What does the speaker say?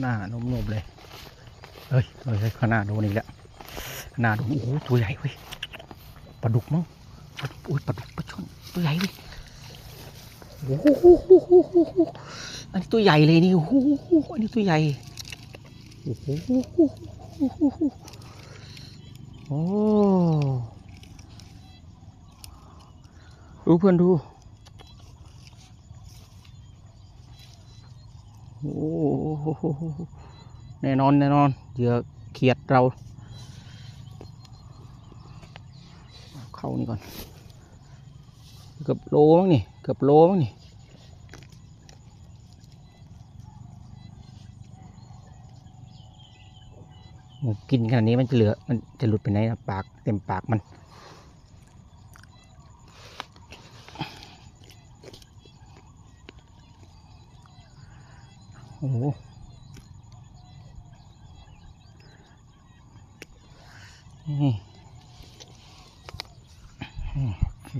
หน้านุ่มๆเลยเฮ้ยเฮ้ยเฮ้ยข้างหน้าโดนอีกแล้วข้างหน้าโดนโอ้โหตัวใหญ่เว้ยปลาดุกมั้งปลาดุกโอ้ยปลาดุกปลาช่อนตัวใหญ่เว้ยโอ้โหอันนี้ตัวใหญ่เลยนี่โอ้โหอันนี้ตัวใหญ่โอ้โหโอ้ดูเพื่อนดู โอ้โหแน่นอนแน่นอนเหยื่อเขียดเรา เข้านี่ก่อน เกือบโลมั้งนี่ เกือบโลมั้งนี่กินขนาดนี้มันจะเหลือ มันจะหลุดไปไหนนะปากเต็มปากมัน โอ้โหนี่โอเค